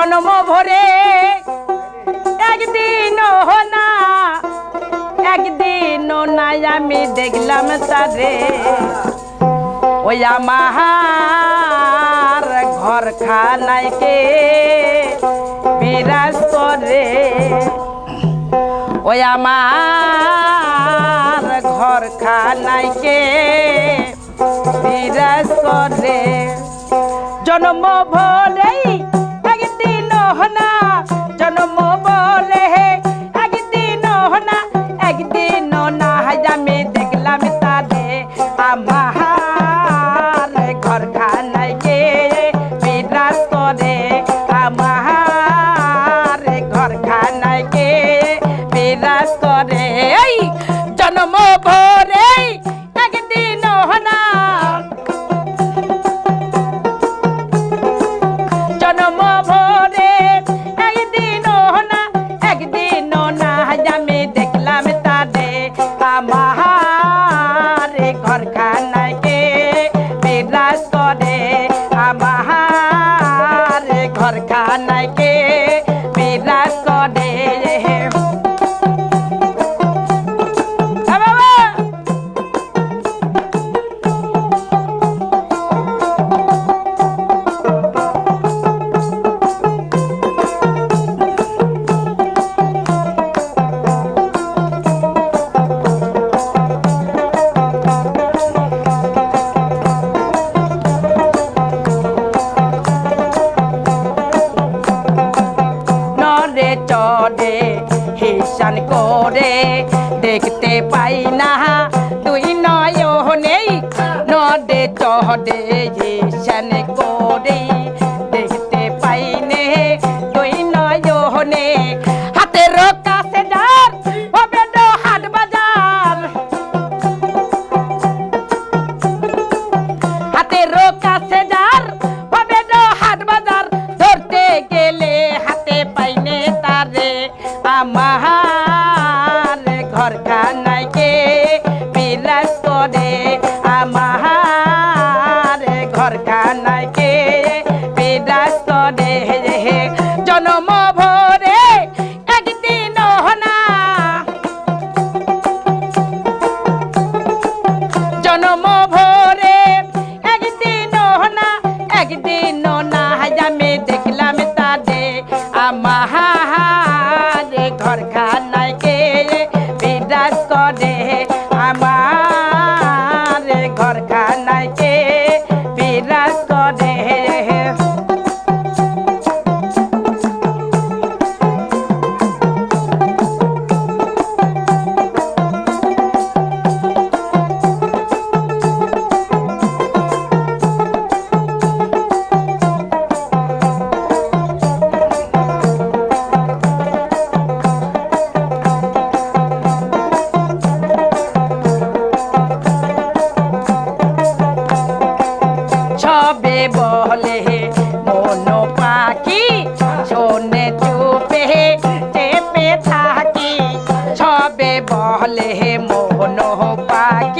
জন্ম ভরে একদিন না, একদিন নাই আমি দেখলাম তারে। ওই আমার ঘর খানাইকে বিরাজ করে। ওই আমার ঘর খানাইকে বিরাজ করে। জন্ম ভরেই আমার ঘর খানাকে বিরাজ করে আমার ঘর চড়ে হিসান করে। দেখতে পাই না তুই নয়নেই নদে চড়ে, হিসান করে। দেখতে পাই নে তুই নয়নে। হাতের কাছে যার হবে হাট বাজার। হাতের day. বলে মন পাখি শোনে চুপে চেপে থাকি। সবে বলে মন পাখি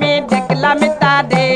আমি দেখলাম তারে